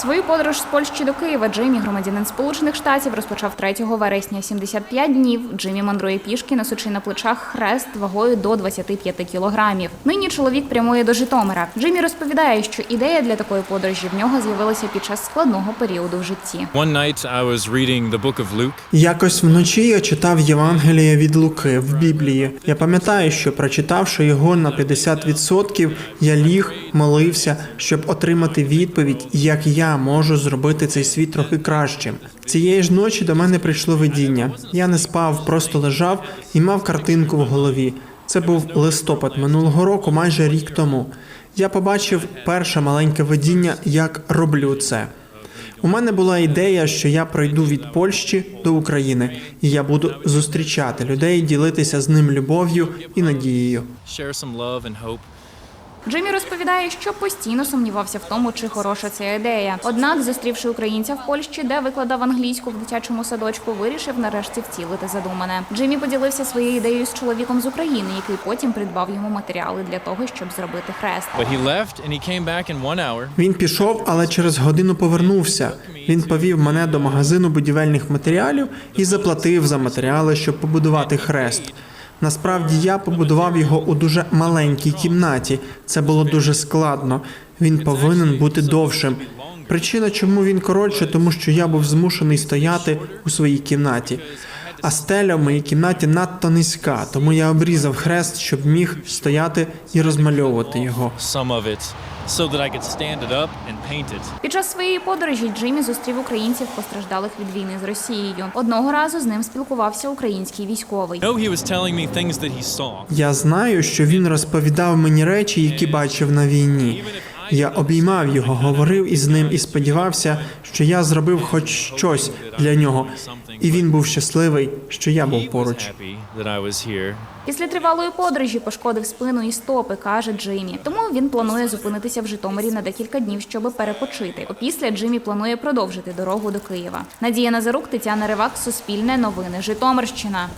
Свою подорож з Польщі до Києва Джиммі, громадянин Сполучених Штатів, розпочав 3 вересня. 75 днів Джиммі мандрує пішки, несучи на плечах хрест вагою до 25 кілограмів. Нині чоловік прямує до Житомира. Джиммі розповідає, що ідея для такої подорожі в нього з'явилася під час складного періоду в житті. One night I was reading the book of Luke, Якось вночі я читав Євангеліє від Луки в Біблії. Я пам'ятаю, що прочитавши його на 50%, я ліг, молився, щоб отримати відповідь, як я можу зробити цей світ трохи кращим. Цієї ж ночі до мене прийшло видіння. Я не спав, просто лежав і мав картинку в голові. Це був листопад минулого року, майже рік тому. Я побачив перше маленьке видіння, як роблю це. У мене була ідея, що я пройду від Польщі до України, і я буду зустрічати людей, ділитися з ним любов'ю і надією. Джиммі розповідає, що постійно сумнівався в тому, чи хороша ця ідея. Однак, зустрівши українця в Польщі, де викладав англійську в дитячому садочку, вирішив нарешті втілити задумане. Джиммі поділився своєю ідеєю з чоловіком з України, який потім придбав йому матеріали для того, щоб зробити хрест. Він пішов, але через годину повернувся. Він повів мене до магазину будівельних матеріалів і заплатив за матеріали, щоб побудувати хрест. Насправді я побудував його у дуже маленькій кімнаті. Це було дуже складно. Він повинен бути довшим. Причина, чому він коротше, тому що я був змушений стояти у своїй кімнаті. А стеля в моїй кімнаті надто низька, тому я обрізав хрест, щоб міг стояти і розмальовувати його. Під час своєї подорожі Джиммі зустрів українців, постраждалих від війни з Росією. Одного разу з ним спілкувався український військовий. Saw. Я знаю, що він розповідав мені речі, які бачив на війні. Я обіймав його, говорив із ним і сподівався, що я зробив хоч щось для нього. І він був щасливий, що я був поруч. Після тривалої подорожі пошкодив спину і стопи, каже Джиммі. Тому він планує зупинитися в Житомирі на декілька днів, щоб перепочити. Опісля Джиммі планує продовжити дорогу до Києва. Надія Назарук, Тетяна Ривак, Суспільне новини, Житомирщина.